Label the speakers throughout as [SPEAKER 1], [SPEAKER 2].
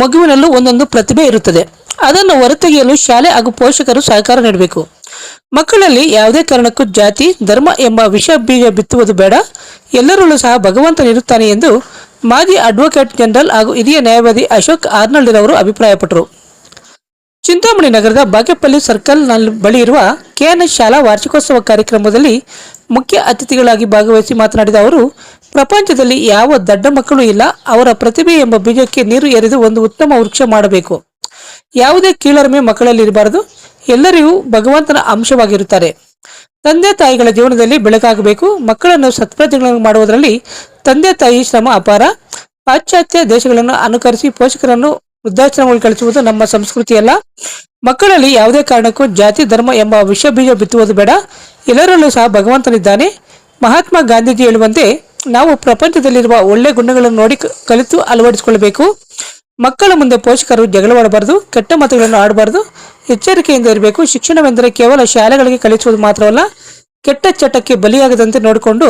[SPEAKER 1] ಮಗುವಿನಲ್ಲೂ ಒಂದೊಂದು ಪ್ರತಿಭೆ ಇರುತ್ತದೆ. ಅದನ್ನು ಹೊರತೆಗೆಯಲು ಶಾಲೆ ಹಾಗೂ ಪೋಷಕರು ಸಹಕಾರ ನೀಡಬೇಕು. ಮಕ್ಕಳಲ್ಲಿ ಯಾವುದೇ ಕಾರಣಕ್ಕೂ ಜಾತಿ, ಧರ್ಮ ಎಂಬ ವಿಷ ಬೀಜ ಬಿತ್ತುವುದು ಬೇಡ. ಎಲ್ಲರಲ್ಲೂ ಸಹ ಭಗವಂತನಿರುತ್ತಾನೆ ಎಂದು ಮಾಜಿ ಅಡ್ವೊಕೇಟ್ ಜನರಲ್ ಹಾಗೂ ಹಿರಿಯ ನ್ಯಾಯವಾದಿ ಅಶೋಕ್ ಆರ್ನಳ್ಳಿರವರು ಅಭಿಪ್ರಾಯಪಟ್ಟರು. ಚಿಂತಾಮಣಿ ನಗರದ ಬಾಗೇಪಲ್ಲಿ ಸರ್ಕಲ್ ಬಳಿ ಇರುವ ಕೆಎನ್ಎಸ್ ಶಾಲಾ ವಾರ್ಷಿಕೋತ್ಸವ ಕಾರ್ಯಕ್ರಮದಲ್ಲಿ ಮುಖ್ಯ ಅತಿಥಿಗಳಾಗಿ ಭಾಗವಹಿಸಿ ಮಾತನಾಡಿದ ಅವರು ಪ್ರಪಂಚದಲ್ಲಿ ಯಾವ ದಡ್ಡ ಮಕ್ಕಳು ಇಲ್ಲ, ಅವರ ಪ್ರತಿಭೆ ಎಂಬ ಬೀಜಕ್ಕೆ ನೀರು ಎರೆದು ಒಂದು ಉತ್ತಮ ವೃಕ್ಷ ಮಾಡಬೇಕು. ಯಾವುದೇ ಕೀಳರಿಮೆ ಮಕ್ಕಳಲ್ಲಿ ಇರಬಾರದು, ಎಲ್ಲರಿಗೂ ಭಗವಂತನ ಅಂಶವಾಗಿರುತ್ತಾರೆ. ತಂದೆ ತಾಯಿಗಳ ಜೀವನದಲ್ಲಿ ಬೆಳಕಾಗಬೇಕು, ಮಕ್ಕಳನ್ನು ಸತ್ಪ್ರಜೆಗಳನ್ನು ಮಾಡುವುದರಲ್ಲಿ ತಂದೆ ತಾಯಿ ಶ್ರಮ ಅಪಾರ. ಪಾಶ್ಚಾತ್ಯ ದೇಶಗಳನ್ನು ಅನುಕರಿಸಿ ಪೋಷಕರನ್ನು ವೃದ್ಧಾಶ್ರಮಗಳು ಕಳಿಸುವುದು ನಮ್ಮ ಸಂಸ್ಕೃತಿಯಲ್ಲ. ಮಕ್ಕಳಲ್ಲಿ ಯಾವುದೇ ಕಾರಣಕ್ಕೂ ಜಾತಿ, ಧರ್ಮ ಎಂಬ ವಿಷ ಬೀಜ ಬಿತ್ತುವುದು ಬೇಡ. ಎಲ್ಲರಲ್ಲೂ ಸಹ ಭಗವಂತನಿದ್ದಾನೆ. ಮಹಾತ್ಮ ಗಾಂಧೀಜಿ ಹೇಳುವಂತೆ ನಾವು ಪ್ರಪಂಚದಲ್ಲಿರುವ ಒಳ್ಳೆ ಗುಣಗಳನ್ನು ನೋಡಿ ಕಲಿತು ಅಳವಡಿಸಿಕೊಳ್ಳಬೇಕು. ಮಕ್ಕಳ ಮುಂದೆ ಪೋಷಕರು ಜಗಳವಾಡಬಾರದು ಕೆಟ್ಟ ಮಾತುಗಳನ್ನು ಆಡಬಾರದು, ಎಚ್ಚರಿಕೆಯಿಂದ ಇರಬೇಕು. ಶಿಕ್ಷಣವೆಂದರೆ ಕೇವಲ ಶಾಲೆಗಳಿಗೆ ಕಲಿಸುವುದು ಮಾತ್ರವಲ್ಲ, ಕೆಟ್ಟ ಚಟಕ್ಕೆ ಬಲಿಯಾಗದಂತೆ ನೋಡಿಕೊಂಡು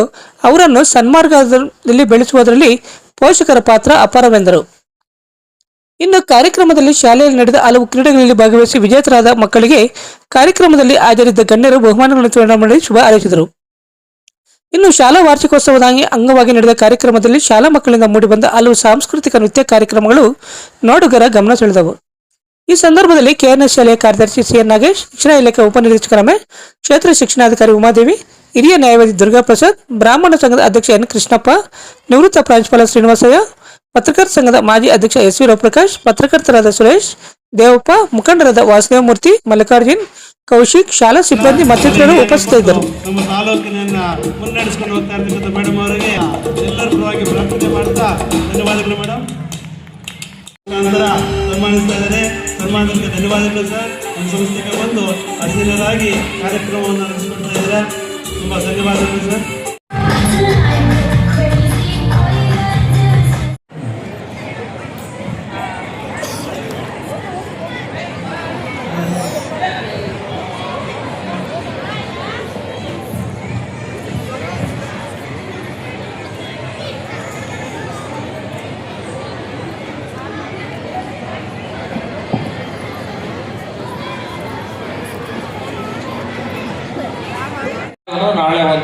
[SPEAKER 1] ಅವರನ್ನು ಸನ್ಮಾರ್ಗದಲ್ಲಿ ಬೆಳೆಸುವುದರಲ್ಲಿ ಪೋಷಕರ ಪಾತ್ರ ಅಪಾರವೆಂದರು. ಇನ್ನು ಕಾರ್ಯಕ್ರಮದಲ್ಲಿ ಶಾಲೆಯಲ್ಲಿ ನಡೆದ ಹಲವು ಕ್ರೀಡೆಗಳಲ್ಲಿ ಭಾಗವಹಿಸಿ ವಿಜೇತರಾದ ಮಕ್ಕಳಿಗೆ ಕಾರ್ಯಕ್ರಮದಲ್ಲಿ ಹಾಜರಿದ್ದ ಗಣ್ಯರು ಬಹುಮಾನಗಳನ್ನು ಶುಭ ಹಾರೈಸಿದರು. ಇನ್ನು ಶಾಲಾ ವಾರ್ಷಿಕೋತ್ಸವದ ಅಂಗವಾಗಿ ನಡೆದ ಕಾರ್ಯಕ್ರಮದಲ್ಲಿ ಶಾಲಾ ಮಕ್ಕಳಿಂದ ಮೂಡಿಬಂದ ಹಲವು ಸಾಂಸ್ಕೃತಿಕ ನೃತ್ಯ ಕಾರ್ಯಕ್ರಮಗಳು ನೋಡುಗರ ಗಮನ ಸೆಳೆದವು. ಈ ಸಂದರ್ಭದಲ್ಲಿ ಕೆಎನ್ಎಸ್ ಶಾಲೆಯ ಕಾರ್ಯದರ್ಶಿ ಸಿಎನ್ ನಾಗೇಶ್, ಶಿಕ್ಷಣ ಇಲಾಖೆ ಉಪನಿರೀಕ್ಷಕ ರಮೇಶ್, ಕ್ಷೇತ್ರ ಶಿಕ್ಷಣಾಧಿಕಾರಿ ಉಮಾದೇವಿ, ಹಿರಿಯ ನ್ಯಾಯವಾದಿ ದುರ್ಗಾ ಪ್ರಸಾದ್, ಬ್ರಾಹ್ಮಣ ಸಂಘದ ಅಧ್ಯಕ್ಷ ಎನ್ ಕೃಷ್ಣಪ್ಪ, ನಿವೃತ್ತ ಪ್ರಾಂಶುಪಾಲ ಶ್ರೀನಿವಾಸಯ್ಯ, ಪತ್ರಕರ್ತ ಸಂಘದ ಮಾಜಿ ಅಧ್ಯಕ್ಷ ಎಸ್ ವಿ ರವಿಪ್ರಕಾಶ್, ಪತ್ರಕರ್ತರಾದ ಸುರೇಶ್, ದೇವಪ್ಪ, ಮುಖಂಡರಾದ ವಾಸುದೇವಮೂರ್ತಿ ಮಲ್ಲಿಕಾರ್ಜುನ್ ಕೌಶಿಕ್ ಶಾಲಾ ಸಿಬ್ಬಂದಿ ಮತ್ತಿತರರು ಉಪಸ್ಥಿತರಿದ್ದರು.
[SPEAKER 2] ನಮ್ಮ ತಾಲೂಕಿನನ್ನ ಮುನ್ನಡೆಸ್ಕೊಂಡು ಹೋಗ್ತಾ ಇರ್ತಕ್ಕಂಥ ಮೇಡಮ್ ಅವರಿಗೆ ಎಲ್ಲರ ಪರವಾಗಿ ಪ್ರಾರ್ಥನೆ ಮಾಡ್ತಾ ಧನ್ಯವಾದಗಳು ಮೇಡಮ್ ನಂತರ ಸನ್ಮಾನಿಸ್ತಾ ಇದ್ದಾರೆ. ಸನ್ಮಾನಕ್ಕೆ ಧನ್ಯವಾದಗಳು ಸರ್. ನಮ್ಮ ಸಂಸ್ಥೆಗೆ ಬಂದು ಅತಿಥಿಗಳಾಗಿ ಕಾರ್ಯಕ್ರಮವನ್ನು ನಡೆಸಿಕೊಡ್ತಾ ಇದ್ದಾರೆ. ತುಂಬಾ ಧನ್ಯವಾದಗಳು ಸರ್.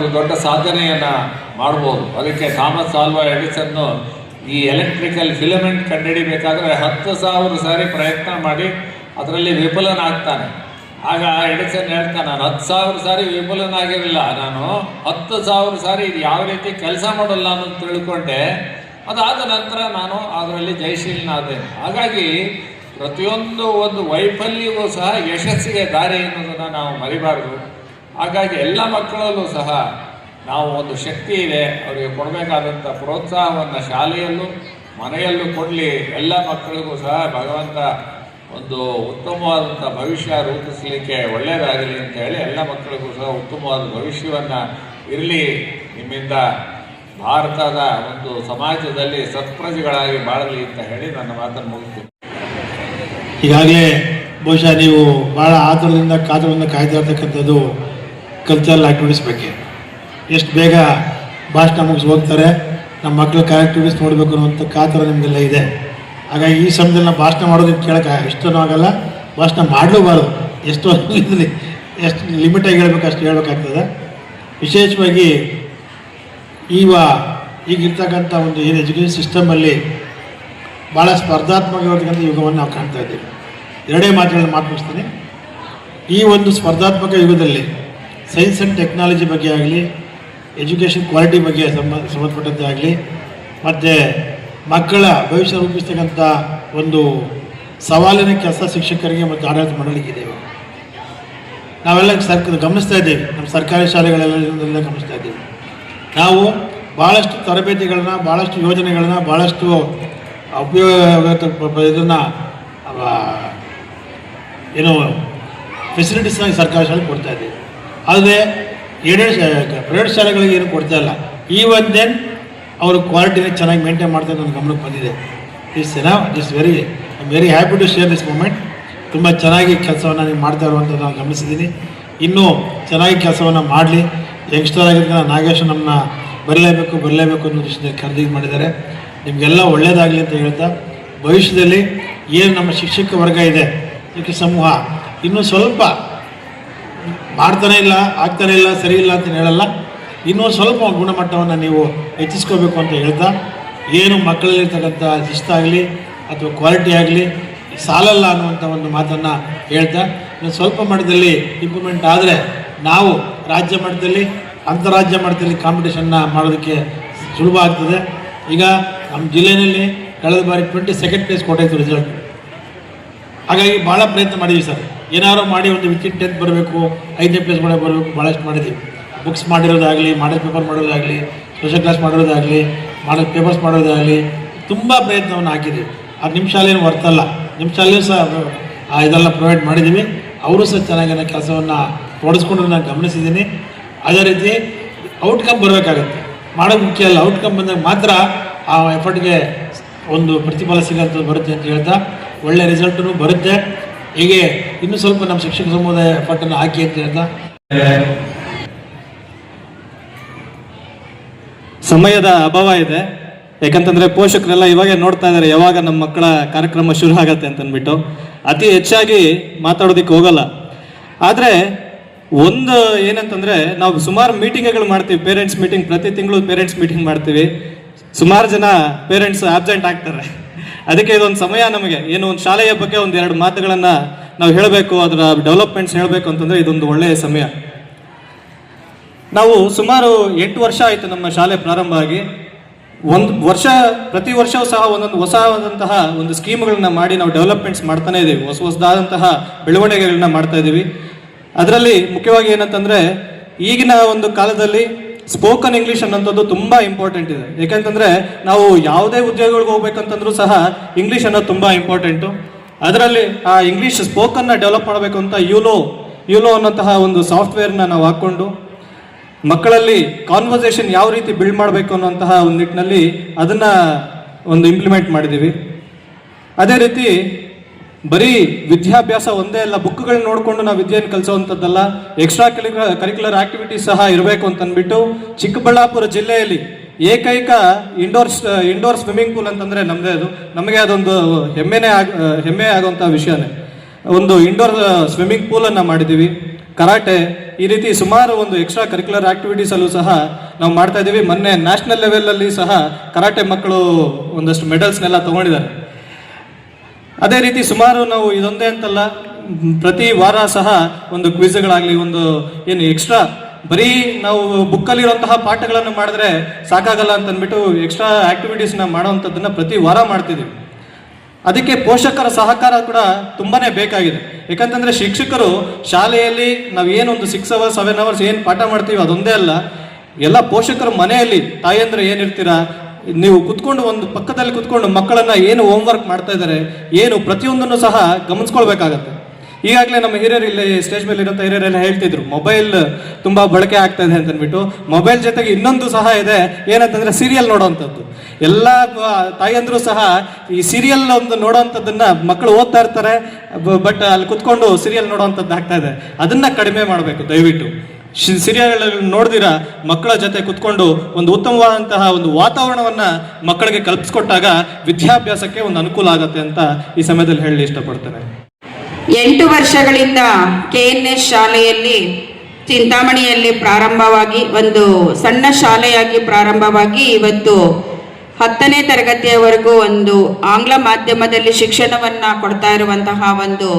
[SPEAKER 3] ಒಂದು ದೊಡ್ಡ ಸಾಧನೆಯನ್ನು ಮಾಡ್ಬೋದು. ಅದಕ್ಕೆ ಥಾಮಸ್ ಆಲ್ವಾ ಎಡಿಸನ್ನು ಈ ಎಲೆಕ್ಟ್ರಿಕಲ್ ಫಿಲಮೆಂಟ್ ಕಂಡುಹಿಡಿಬೇಕಾದ್ರೆ ಹತ್ತು ಸಾವಿರ ಸಾರಿ ಪ್ರಯತ್ನ ಮಾಡಿ ಅದರಲ್ಲಿ ವಿಫಲನಾಗ್ತಾನೆ. ಆಗ ಎಡಿಸನ್ ಹೇಳ್ತಾನೆ, ನಾನು ಹತ್ತು ಸಾವಿರ ಸಾರಿ ವಿಫಲನಾಗಿರಲಿಲ್ಲ. ನಾನು ಹತ್ತು ಸಾವಿರ ಸಾರಿ ಇದು ಯಾವ ರೀತಿ ಕೆಲಸ ಮಾಡಲ್ಲ ಅನ್ನೋದು ತಿಳ್ಕೊಂಡೆ. ಅದಾದ ನಂತರ ನಾನು ಅದರಲ್ಲಿ ಜಯಶೀಲನಾದೆ. ಹಾಗಾಗಿ ಪ್ರತಿಯೊಂದು ಒಂದು ವೈಫಲ್ಯವೂ ಸಹ ಯಶಸ್ಸಿಗೆ ದಾರಿ ಎನ್ನುವುದನ್ನು ನಾವು ಮರಿಬಾರದು. ಹಾಗಾಗಿ ಎಲ್ಲ ಮಕ್ಕಳಲ್ಲೂ ಸಹ ನಾವು ಒಂದು ಶಕ್ತಿ ಇದೆ. ಅವರಿಗೆ ಕೊಡಬೇಕಾದಂಥ ಪ್ರೋತ್ಸಾಹವನ್ನು ಶಾಲೆಯಲ್ಲೂ, ಮನೆಯಲ್ಲೂ ಕೊಡಲಿ. ಎಲ್ಲ ಮಕ್ಕಳಿಗೂ ಸಹ ಭಗವಂತ ಒಂದು ಉತ್ತಮವಾದಂಥ ಭವಿಷ್ಯ ರೂಪಿಸಲಿಕ್ಕೆ ಒಳ್ಳೆಯದಾಗಲಿ ಅಂತ ಹೇಳಿ ಎಲ್ಲ ಮಕ್ಕಳಿಗೂ ಸಹ ಉತ್ತಮವಾದ ಭವಿಷ್ಯವನ್ನು ಇರಲಿ. ನಿಮ್ಮಿಂದ ಭಾರತದ ಒಂದು ಸಮಾಜದಲ್ಲಿ ಸತ್ಪ್ರಜೆಗಳಾಗಿ ಬಾಳಲಿ ಅಂತ ಹೇಳಿ ನನ್ನ ಮಾತನ್ನು ಮುಗಿಸ್ತೀನಿ.
[SPEAKER 4] ಈಗಾಗಲೇ ಬಹುಶಃ ನೀವು ಭಾಳ ಆತುರದಿಂದ ಕಾತುರದಿಂದ ಕಾಯ್ತಾ ಇರ್ತಕ್ಕಂಥದ್ದು ಕಲ್ಚರಲ್ ಆ್ಯಕ್ಟಿವಿಟೀಸ್ ಬಗ್ಗೆ. ಎಷ್ಟು ಬೇಗ ಭಾಷಣ ಮುಗಿಸಿ ಹೋಗ್ತಾರೆ, ನಮ್ಮ ಮಕ್ಕಳ ಆ್ಯಕ್ಟಿವಿಟೀಸ್ ನೋಡಬೇಕು ಅನ್ನೋಂಥ ಕಾತರ ನಿಮಗೆಲ್ಲ ಇದೆ. ಹಾಗಾಗಿ ಈ ಸಮಯದಲ್ಲಿ ನಾವು ಭಾಷಣ ಮಾಡೋದಕ್ಕೆ ಕೇಳೋಕೆ ಇಷ್ಟನೂ ಆಗಲ್ಲ. ಭಾಷಣ ಮಾಡಲೂಬಾರದು. ಎಷ್ಟು ಇದರಲ್ಲಿ ಎಷ್ಟು ಲಿಮಿಟಾಗಿ ಹೇಳಬೇಕು ಅಷ್ಟು ಹೇಳಬೇಕಾಗ್ತದೆ. ವಿಶೇಷವಾಗಿ ಈವ ಈಗಿರ್ತಕ್ಕಂಥ ಒಂದು ಏನು ಎಜುಕೇಷನ್ ಸಿಸ್ಟಮಲ್ಲಿ ಭಾಳ ಸ್ಪರ್ಧಾತ್ಮಕವಾಗಿರ್ತಕ್ಕಂಥ ಯುಗವನ್ನು ನಾವು ಕಾಣ್ತಾ ಇದ್ದೀವಿ. ಎರಡೇ ಮಾತುಗಳನ್ನು ಮಾತನಾಡಿಸ್ತೀನಿ ಈ ಒಂದು ಸ್ಪರ್ಧಾತ್ಮಕ ಯುಗದಲ್ಲಿ ಸೈನ್ಸ್ ಆ್ಯಂಡ್ ಟೆಕ್ನಾಲಜಿ ಬಗ್ಗೆ ಆಗಲಿ ಎಜುಕೇಷನ್ ಕ್ವಾಲಿಟಿ ಬಗ್ಗೆ ಸಂಬಂಧ ಸಂಬಂಧಪಟ್ಟಂತೆ ಆಗಲಿ, ಮತ್ತು ಮಕ್ಕಳ ಭವಿಷ್ಯ ರೂಪಿಸ್ತಕ್ಕಂಥ ಒಂದು ಸವಾಲಿನ ಕೆಲಸ ಶಿಕ್ಷಕರಿಗೆ ಮತ್ತು ಆಡಳಿತ ಮಂಡಳಿಗೆ ಇದೆ ನಾವೆಲ್ಲ ಸರ್ಕಾರ ಗಮನಿಸ್ತಾ ಇದ್ದೀವಿ, ನಮ್ಮ ಸರ್ಕಾರಿ ಶಾಲೆಗಳೆಲ್ಲ ಗಮನಿಸ್ತಾ ಇದ್ದೀವಿ. ನಾವು ಭಾಳಷ್ಟು ತರಬೇತಿಗಳನ್ನ ಭಾಳಷ್ಟು ಯೋಜನೆಗಳನ್ನ ಭಾಳಷ್ಟು ಉಪಯೋಗ, ಇದನ್ನು ಏನು ಫೆಸಿಲಿಟೀಸ್ನ ಸರ್ಕಾರಿ ಶಾಲೆ ಕೊಡ್ತಾ ಇದ್ದೀವಿ. ಆದರೆ ಏಡೆಡ್ ಪ್ರೈವೇಟ್ ಶಾಲೆಗಳಿಗೆ ಏನು ಕೊಡ್ತಾ ಇಲ್ಲ. ಈ ದೆನ್ ಅವರು ಕ್ವಾಲಿಟಿನ ಚೆನ್ನಾಗಿ ಮೇಂಟೈನ್ ಮಾಡ್ತಾ ನನ್ನ ಗಮನಕ್ಕೆ ಬಂದಿದೆ. Is ಸೆನಾ is very I very happy to share this moment ತುಂಬ ಚೆನ್ನಾಗಿ ಕೆಲಸವನ್ನು ನೀವು ಮಾಡ್ತಾ ಇರುವಂತ ನಾನು ಗಮನಿಸಿದ್ದೀನಿ. ಇನ್ನೂ ಚೆನ್ನಾಗಿ ಕೆಲಸವನ್ನು ಮಾಡಲಿ. ಯಂಗ್ಸ್ಟರ್ ಆಗಿರ್ತಕ್ಕಂಥ ನಾಗೇಶ್ ನಮ್ಮನ್ನ ಬರಲೇಬೇಕು ಬರಲೇಬೇಕು ಅನ್ನೋ ದೃಷ್ಟಿಯಿಂದ ಖರೀದಿ ಮಾಡಿದ್ದಾರೆ. ನಿಮಗೆಲ್ಲ ಒಳ್ಳೆಯದಾಗಲಿ ಅಂತ ಹೇಳ್ತಾ, ಭವಿಷ್ಯದಲ್ಲಿ ಏನು ನಮ್ಮ ಶಿಕ್ಷಕ ವರ್ಗ ಇದೆ, ಶಿಕ್ಷಕ ಸಮೂಹ, ಇನ್ನೂ ಸ್ವಲ್ಪ ಮಾಡ್ತಾನೆ ಇಲ್ಲ, ಆಗ್ತಾನೆ ಇಲ್ಲ, ಸರಿ ಇಲ್ಲ ಅಂತ ಹೇಳಲ್ಲ. ಇನ್ನೂ ಸ್ವಲ್ಪ ಗುಣಮಟ್ಟವನ್ನು ನೀವು ಹೆಚ್ಚಿಸ್ಕೋಬೇಕು ಅಂತ ಹೇಳ್ತಾ, ಏನು ಮಕ್ಕಳಲ್ಲಿರ್ತಕ್ಕಂಥ ಶಿಸ್ತಾಗಲಿ ಅಥವಾ ಕ್ವಾಲಿಟಿ ಆಗಲಿ, ಸಾಲಲ್ಲ ಅನ್ನುವಂಥ ಒಂದು ಮಾತನ್ನು ಹೇಳ್ತಾ, ಇನ್ನು ಸ್ವಲ್ಪ ಮಟ್ಟದಲ್ಲಿ ಇಂಪ್ರೂವ್ಮೆಂಟ್ ಆದರೆ ನಾವು ರಾಜ್ಯ ಮಟ್ಟದಲ್ಲಿ, ಅಂತಾರಾಜ್ಯ ಮಟ್ಟದಲ್ಲಿ ಕಾಂಪಿಟೇಷನ್ನ ಮಾಡೋದಕ್ಕೆ ಸುಲಭ ಆಗ್ತದೆ. ಈಗ ನಮ್ಮ ಜಿಲ್ಲೆಯಲ್ಲಿ ಕಳೆದ ಬಾರಿ ಟ್ವೆಂಟಿ ಸೆಕೆಂಡ್ ಪ್ಲೇಸ್ ಕೊಟ್ಟಾಯಿತು ರಿಸಲ್ಟ್ ಹಾಗಾಗಿ ಭಾಳ ಪ್ರಯತ್ನ ಮಾಡಿದ್ವಿ ಸರ್. ಏನಾದ್ರು ಮಾಡಿ ಒಂದು ವಿಕೆಟ್ ಟೆಂತ್ ಬರಬೇಕು, ಐದನೇ ಪ್ಲೇಸ್ ಮಾಡಿ ಬರಬೇಕು ಭಾಳಷ್ಟು ಮಾಡಿದ್ದೀವಿ. ಬುಕ್ಸ್ ಮಾಡಿರೋದಾಗಲಿ ಮಾಡೋ ಪೇಪರ್ ಮಾಡೋದಾಗಲಿ ಸ್ಪೆಷಲ್ ಕ್ಲಾಸ್ ಮಾಡಿರೋದಾಗಲಿ ಮಾಡಲ್ ಪೇಪರ್ಸ್ ಮಾಡೋದಾಗಲಿ ತುಂಬ ಪ್ರಯತ್ನವನ್ನು ಹಾಕಿದ್ದೀವಿ. ಅದು ನಿಮ್ಮ ಶಾಲೆಯನ್ನು ವರ್ತಲ್ಲ ನಿಮ್ಮ ಶಾಲೆಯೂ ಸಹ, ಆ ಇದೆಲ್ಲ ಪ್ರೊವೈಡ್ ಮಾಡಿದ್ದೀವಿ. ಅವರು ಸಹ ಚೆನ್ನಾಗಿ ಕೆಲಸವನ್ನು ತೊಡಸ್ಕೊಂಡು ನಾನು ಗಮನಿಸಿದ್ದೀನಿ. ಅದೇ ರೀತಿ ಔಟ್ಕಮ್ ಬರಬೇಕಾಗುತ್ತೆ. ಮಾಡೋದು ಮುಖ್ಯ ಅಲ್ಲ. ಔಟ್ಕಮ್ ಬಂದಾಗ ಮಾತ್ರ ಆ ಎಫರ್ಟ್ಗೆ ಒಂದು ಪ್ರತಿಫಲ ಸಿಗೋಂಥದ್ದು ಬರುತ್ತೆ ಅಂತ ಹೇಳ್ತಾ, ಒಳ್ಳೆ ರಿಸಲ್ಟೂ ಬರುತ್ತೆ. ಹೀಗೆ ಇನ್ನೂ ಸ್ವಲ್ಪ ನಮ್ಮ ಶಿಕ್ಷಕ ಸಮುದಾಯ ಪಟ್ಟನ್ನು ಹಾಕಿ ಅಂತ ಹೇಳ್ತಾ.
[SPEAKER 5] ಸಮಯದ ಅಭಾವ ಇದೆ. ಯಾಕಂತಂದ್ರೆ ಪೋಷಕರೆಲ್ಲ ಇವಾಗ ನೋಡ್ತಾ ಇದ್ದಾರೆ ಯಾವಾಗ ನಮ್ಮ ಮಕ್ಕಳ ಕಾರ್ಯಕ್ರಮ ಶುರು ಆಗತ್ತೆ ಅಂತ ಅಂದ್ಬಿಟ್ಟು ಅತಿ ಹೆಚ್ಚಾಗಿ ಮಾತಾಡೋದಿಕ್ಕೆ ಹೋಗಲ್ಲ. ಆದರೆ ಒಂದು ಏನಂತಂದ್ರೆ ನಾವು ಸುಮಾರು ಮೀಟಿಂಗ್ಗಳು ಮಾಡ್ತೀವಿ ಪೇರೆಂಟ್ಸ್ ಮೀಟಿಂಗ್ ಪ್ರತಿ ತಿಂಗಳು ಪೇರೆಂಟ್ಸ್ ಮೀಟಿಂಗ್ ಮಾಡ್ತೀವಿ. ಸುಮಾರು ಜನ ಪೇರೆಂಟ್ಸ್ ಆಬ್ಸೆಂಟ್ ಆಗ್ತಾರೆ. ಅದಕ್ಕೆ ಇದೊಂದು ಸಮಯ ನಮಗೆ, ಏನು ಒಂದು ಶಾಲೆಯ ಬಗ್ಗೆ ಒಂದು ಎರಡು ಮಾತುಗಳನ್ನ ನಾವು ಹೇಳಬೇಕು, ಅದರ ಡೆವಲಪ್ಮೆಂಟ್ಸ್ ಹೇಳಬೇಕು ಅಂತಂದ್ರೆ ಇದೊಂದು ಒಳ್ಳೆಯ ಸಮಯ. ನಾವು ಸುಮಾರು ಎಂಟು ವರ್ಷ ಆಯಿತು ನಮ್ಮ ಶಾಲೆ ಪ್ರಾರಂಭ ಆಗಿ. ಒಂದು ವರ್ಷ, ಪ್ರತಿ ವರ್ಷವೂ ಸಹ ಒಂದೊಂದು ಹೊಸವಾದಂತಹ ಒಂದು ಸ್ಕೀಮ್ಗಳನ್ನ ಮಾಡಿ ನಾವು ಡೆವಲಪ್ಮೆಂಟ್ಸ್ ಮಾಡ್ತಾನೆ ಇದ್ದೀವಿ ಹೊಸ ಹೊಸದಾದಂತಹ ಬೆಳವಣಿಗೆಗಳನ್ನ ಮಾಡ್ತಾ ಇದ್ದೀವಿ ಅದರಲ್ಲಿ ಮುಖ್ಯವಾಗಿ ಏನಂತಂದ್ರೆ, ಈಗಿನ ಒಂದು ಕಾಲದಲ್ಲಿ ಸ್ಪೋಕನ್ ಇಂಗ್ಲಿಷ್ ಅನ್ನೋಂಥದ್ದು ತುಂಬಾ ಇಂಪಾರ್ಟೆಂಟ್ ಇದೆ. ಯಾಕಂತಂದ್ರೆ ನಾವು ಯಾವುದೇ ಉದ್ಯೋಗಗಳಿಗೆ ಹೋಗ್ಬೇಕಂತಂದ್ರೂ ಸಹ ಇಂಗ್ಲಿಷ್ ಅನ್ನೋದು ತುಂಬಾ ಇಂಪಾರ್ಟೆಂಟು ಅದರಲ್ಲಿ ಆ ಇಂಗ್ಲಿಷ್ ಸ್ಪೋಕನ್ನ ಡೆವಲಪ್ ಮಾಡಬೇಕು ಅಂತ ಯುಲೋ ಯುಲೋ ಅನ್ನೋಂತಹ ಒಂದು ಸಾಫ್ಟ್ವೇರ್ನ ನಾವು ಹಾಕ್ಕೊಂಡು ಮಕ್ಕಳಲ್ಲಿ ಕಾನ್ವರ್ಸೇಷನ್ ಯಾವ ರೀತಿ ಬಿಲ್ಡ್ ಮಾಡಬೇಕು ಅನ್ನೋಂತಹ ಒಂದು ನಿಟ್ಟಿನಲ್ಲಿ ಅದನ್ನ ಒಂದು ಇಂಪ್ಲಿಮೆಂಟ್ ಮಾಡಿದ್ದೀವಿ. ಅದೇ ರೀತಿ ಬರೀ ವಿದ್ಯಾಭ್ಯಾಸ ಒಂದೇ ಅಲ್ಲ, ಬುಕ್ಗಳನ್ನ ನೋಡಿಕೊಂಡು ನಾವು ವಿದ್ಯೆಯನ್ನು ಕಲಿಸುವಂಥದ್ದಲ್ಲ. ಎಕ್ಸ್ಟ್ರಾ ಕರಿಕ್ಯುಲರ್ ಕರಿಕ್ಯುಲರ್ ಆಕ್ಟಿವಿಟೀಸ್ ಸಹ ಇರಬೇಕು ಅಂತ ಅಂದ್ಬಿಟ್ಟು ಚಿಕ್ಕಬಳ್ಳಾಪುರ ಜಿಲ್ಲೆಯಲ್ಲಿ ಏಕೈಕ ಇಂಡೋರ್ ಇಂಡೋರ್ ಸ್ವಿಮ್ಮಿಂಗ್ ಪೂಲ್ ಅಂತಂದ್ರೆ ನಮ್ಮದೇ ಅದು. ನಮಗೆ ಅದೊಂದು ಹೆಮ್ಮೆನೇ ಆಗ, ಹೆಮ್ಮೆ ಆಗುವಂಥ ವಿಷಯನೇ. ಒಂದು ಇಂಡೋರ್ ಸ್ವಿಮ್ಮಿಂಗ್ ಪೂಲನ್ನು ಮಾಡಿದ್ದೀವಿ ಕರಾಟೆ, ಈ ರೀತಿ ಸುಮಾರು ಒಂದು ಎಕ್ಸ್ಟ್ರಾ ಕರಿಕ್ಯುಲರ್ ಆಕ್ಟಿವಿಟೀಸ್ ಅಲ್ಲೂ ಸಹ ನಾವು ಮಾಡ್ತಾ ಇದ್ದೀವಿ ಮೊನ್ನೆ ನ್ಯಾಷನಲ್ ಲೆವೆಲಲ್ಲಿ ಸಹ ಕರಾಟೆ ಮಕ್ಕಳು ಒಂದಷ್ಟು ಮೆಡಲ್ಸ್ನೆಲ್ಲ ತಗೊಂಡಿದ್ದಾರೆ. ಅದೇ ರೀತಿ ಸುಮಾರು ನಾವು ಇದೊಂದೇ ಅಂತಲ್ಲ, ಪ್ರತಿ ವಾರ ಸಹ ಒಂದು ಕ್ವಿಜ್ಗಳಾಗಲಿ ಒಂದು ಏನು ಎಕ್ಸ್ಟ್ರಾ ಬರೀ ನಾವು ಬುಕ್ಕಲ್ಲಿರುವಂತಹ ಪಾಠಗಳನ್ನು ಮಾಡಿದ್ರೆ ಸಾಕಾಗಲ್ಲ ಅಂತ ಅಂದ್ಬಿಟ್ಟು ಎಕ್ಸ್ಟ್ರಾ ಆಕ್ಟಿವಿಟೀಸ್ನ ಮಾಡೋವಂಥದ್ದನ್ನು ಪ್ರತಿ ವಾರ ಮಾಡ್ತಿದ್ದೀವಿ. ಅದಕ್ಕೆ ಪೋಷಕರ ಸಹಕಾರ ಕೂಡ ತುಂಬಾನೇ ಬೇಕಾಗಿದೆ. ಯಾಕಂತಂದ್ರೆ ಶಿಕ್ಷಕರು ಶಾಲೆಯಲ್ಲಿ ನಾವು ಏನೊಂದು ಸಿಕ್ಸ್ ಅವರ್ಸ್ ಸೆವೆನ್ ಅವರ್ಸ್ ಏನು ಪಾಠ ಮಾಡ್ತೀವಿ ಅದೊಂದೇ ಅಲ್ಲ, ಎಲ್ಲ ಪೋಷಕರು ಮನೆಯಲ್ಲಿ ತಾಯಂದ್ರೆ ಏನಿರ್ತೀರಾ ನೀವು ಕುತ್ಕೊಂಡು ಒಂದು ಪಕ್ಕದಲ್ಲಿ ಕುತ್ಕೊಂಡು ಮಕ್ಕಳನ್ನ ಏನು ಹೋಮ್ವರ್ಕ್ ಮಾಡ್ತಾ ಇದ್ದಾರೆ, ಏನು ಪ್ರತಿಯೊಂದನ್ನು ಸಹ ಗಮನಿಸ್ಕೊಳ್ಬೇಕಾಗತ್ತೆ. ಈಗಾಗಲೇ ನಮ್ಮ ಹಿರಿಯರು ಇಲ್ಲಿ ಸ್ಟೇಜ್ ಮೇಲೆ ಇರೋಂಥ ಹಿರಿಯರೆಲ್ಲ ಹೇಳ್ತಿದ್ರು ಮೊಬೈಲ್ ತುಂಬ ಬಳಕೆ ಆಗ್ತಾ ಇದೆ ಅಂತ ಅಂದ್ಬಿಟ್ಟು ಮೊಬೈಲ್ ಜೊತೆಗೆ ಇನ್ನೊಂದು ಸಹ ಇದೆ, ಏನಂತಂದ್ರೆ ಸೀರಿಯಲ್ ನೋಡೋವಂಥದ್ದು ಎಲ್ಲ ತಾಯಂದ್ರು ಸಹ ಈ ಸೀರಿಯಲ್ ಒಂದು ನೋಡೋವಂಥದ್ದನ್ನ ಮಕ್ಕಳು ಓದ್ತಾ ಇರ್ತಾರೆ ಬಟ್ ಅಲ್ಲಿ ಕುತ್ಕೊಂಡು ಸೀರಿಯಲ್ ನೋಡೋವಂಥದ್ದು ಆಗ್ತಾ ಇದೆ. ಅದನ್ನ ಕಡಿಮೆ ಮಾಡಬೇಕು, ದಯವಿಟ್ಟು. ಸೀರಿಯಲ್ ನೋಡ್ದಿರಾ, ಮಕ್ಕಳ ಜೊತೆ ಕುತ್ಕೊಂಡು ಒಂದು ಉತ್ತಮವಾದಂತಹ ಒಂದು ವಾತಾವರಣವನ್ನ ಮಕ್ಕಳಿಗೆ ಕಲ್ಪಿಸ್ಕೊಟ್ಟಾಗ ವಿದ್ಯಾಭ್ಯಾಸಕ್ಕೆ ಒಂದು ಅನುಕೂಲ ಆಗುತ್ತೆ ಅಂತ ಈ ಸಮಯದಲ್ಲಿ ಹೇಳಿ ಇಷ್ಟಪಡ್ತೇನೆ.
[SPEAKER 6] ಎಂಟು ವರ್ಷಗಳಿಂದ ಕೆ ಎನ್ ಎಸ್ ಶಾಲೆಯಲ್ಲಿ ಚಿಂತಾಮಣಿಯಲ್ಲಿ ಪ್ರಾರಂಭವಾಗಿ, ಒಂದು ಸಣ್ಣ ಶಾಲೆಯಾಗಿ ಪ್ರಾರಂಭವಾಗಿ ಇವತ್ತು ಹತ್ತನೇ ತರಗತಿಯವರೆಗೂ ಒಂದು ಆಂಗ್ಲ ಮಾಧ್ಯಮದಲ್ಲಿ ಶಿಕ್ಷಣವನ್ನ ಕೊಡ್ತಾ ಇರುವಂತಹ ಒಂದು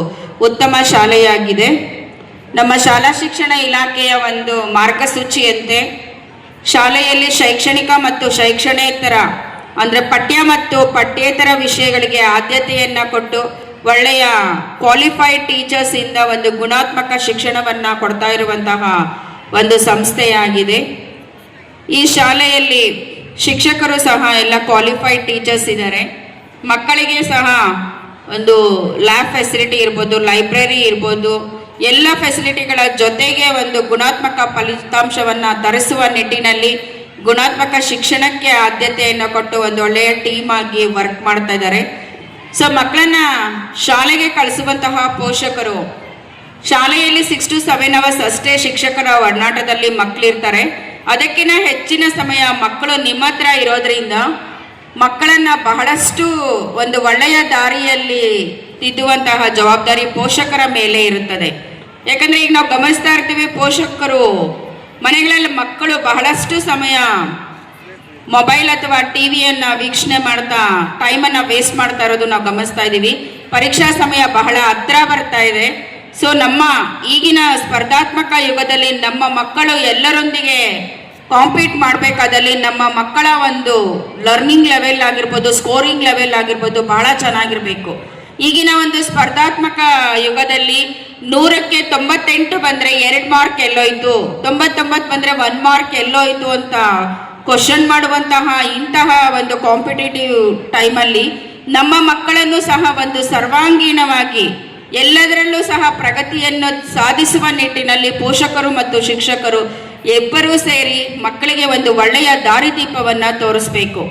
[SPEAKER 6] ಉತ್ತಮ ಶಾಲೆಯಾಗಿದೆ. ನಮ್ಮ ಶಾಲಾ ಶಿಕ್ಷಣ ಇಲಾಖೆಯ ಒಂದು ಮಾರ್ಗಸೂಚಿಯಂತೆ ಶಾಲೆಯಲ್ಲಿ ಶೈಕ್ಷಣಿಕ ಮತ್ತು ಶೈಕ್ಷಣೇತರ, ಅಂದರೆ ಪಠ್ಯ ಮತ್ತು ಪಠ್ಯೇತರ ವಿಷಯಗಳಿಗೆ ಆದ್ಯತೆಯನ್ನು ಕೊಟ್ಟು ಒಳ್ಳೆಯ ಕ್ವಾಲಿಫೈಡ್ ಟೀಚರ್ಸ್ ಇಂದ ಒಂದು ಗುಣಾತ್ಮಕ ಶಿಕ್ಷಣವನ್ನು ಕೊಡ್ತಾ ಇರುವಂತಹ ಒಂದು ಸಂಸ್ಥೆಯಾಗಿದೆ. ಈ ಶಾಲೆಯಲ್ಲಿ ಶಿಕ್ಷಕರು ಸಹ ಎಲ್ಲ ಕ್ವಾಲಿಫೈಡ್ ಟೀಚರ್ಸ್ ಇದ್ದಾರೆ. ಮಕ್ಕಳಿಗೆ ಸಹ ಒಂದು ಲ್ಯಾಬ್ ಫೆಸಿಲಿಟಿ ಇರ್ಬೋದು ಲೈಬ್ರರಿ ಇರ್ಬೋದು ಎಲ್ಲ ಫೆಸಿಲಿಟಿಗಳ ಜೊತೆಗೆ ಒಂದು ಗುಣಾತ್ಮಕ ಫಲಿತಾಂಶವನ್ನ ತರಿಸುವ ನಿಟ್ಟಿನಲ್ಲಿ ಗುಣಾತ್ಮಕ ಶಿಕ್ಷಣಕ್ಕೆ ಆದ್ಯತೆಯನ್ನು ಕೊಟ್ಟು ಒಂದು ಒಳ್ಳೆಯ ಟೀಮ್ ಆಗಿ ವರ್ಕ್ ಮಾಡ್ತಾ ಇದ್ದಾರೆ. ಸೊ ಮಕ್ಕಳನ್ನ ಶಾಲೆಗೆ ಕಳಿಸುವಂತಹ ಪೋಷಕರು, ಶಾಲೆಯಲ್ಲಿ ಸಿಕ್ಸ್ ಟು ಸೆವೆನ್ ಅವರ್ಸ್ ಅಷ್ಟೇ ಶಿಕ್ಷಕರ ಒಡನಾಟದಲ್ಲಿ ಮಕ್ಕಳಿರ್ತಾರೆ ಅದಕ್ಕಿಂತ ಹೆಚ್ಚಿನ ಸಮಯ ಮಕ್ಕಳು ನಿಮ್ಮ ಹತ್ರ ಇರೋದ್ರಿಂದ ಮಕ್ಕಳನ್ನ ಬಹಳಷ್ಟು ಒಂದು ಒಳ್ಳೆಯ ದಾರಿಯಲ್ಲಿ ತಿದ್ದುವಂತಹ ಜವಾಬ್ದಾರಿ ಪೋಷಕರ ಮೇಲೆ ಇರುತ್ತದೆ. ಯಾಕಂದ್ರೆ ಈಗ ನಾವು ಗಮನಿಸ್ತಾ ಇರ್ತೀವಿ ಪೋಷಕರು. ಮನೆಗಳಲ್ಲಿ ಮಕ್ಕಳು ಬಹಳಷ್ಟು ಸಮಯ ಮೊಬೈಲ್ ಅಥವಾ ಟಿವಿಯನ್ನ ವೀಕ್ಷಣೆ ಮಾಡ್ತಾ ಟೈಮನ್ನ ವೇಸ್ಟ್ ಮಾಡ್ತಾ ಇರೋದು ನಾವು ಗಮನಿಸ್ತಾ ಇದ್ದೀವಿ. ಪರೀಕ್ಷಾ ಸಮಯ ಬಹಳ ಹತ್ರ ಬರ್ತಾ ಇದೆ. ಸೊ ನಮ್ಮ ಈಗಿನ ಸ್ಪರ್ಧಾತ್ಮಕ ಯುಗದಲ್ಲಿ ನಮ್ಮ ಮಕ್ಕಳು ಎಲ್ಲರೊಂದಿಗೆ ಕಾಂಪೀಟ್ ಮಾಡಬೇಕಾದಲ್ಲಿ ನಮ್ಮ ಮಕ್ಕಳ ಒಂದು ಲರ್ನಿಂಗ್ ಲೆವೆಲ್ ಆಗಿರ್ಬೋದು ಸ್ಕೋರಿಂಗ್ ಲೆವೆಲ್ ಆಗಿರ್ಬೋದು ಬಹಳ ಚೆನ್ನಾಗಿರ್ಬೇಕು. ಈಗಿನ ಒಂದು ಸ್ಪರ್ಧಾತ್ಮಕ ಯುಗದಲ್ಲಿ ನೂರಕ್ಕೆ ತೊಂಬತ್ತೆಂಟು ಬಂದ್ರೆ ಎರಡು ಮಾರ್ಕ್ ಎಲ್ಲೋಯ್ತು. ತೊಂಬತ್ತೊಂಬತ್ತು ಬಂದ್ರೆ ಒನ್ ಮಾರ್ಕ್ ಎಲ್ಲೋಯ್ತು ಅಂತ ಕ್ವಶನ್ ಮಾಡುವಂತಹ ಇಂತಹ ಒಂದು ಕಾಂಪಿಟೇಟಿವ್ ಟೈಮಲ್ಲಿ ನಮ್ಮ ಮಕ್ಕಳನ್ನು ಸಹ ಒಂದು ಸರ್ವಾಂಗೀಣವಾಗಿ ಎಲ್ಲದರಲ್ಲೂ ಸಹ ಪ್ರಗತಿಯನ್ನು ಸಾಧಿಸುವ ನಿಟ್ಟಿನಲ್ಲಿ ಪೋಷಕರು ಮತ್ತು ಶಿಕ್ಷಕರು ಇಬ್ಬರೂ ಸೇರಿ ಮಕ್ಕಳಿಗೆ ಒಂದು ಒಳ್ಳೆಯ ದಾರಿದೀಪವನ್ನು ತೋರಿಸ್ಬೇಕು.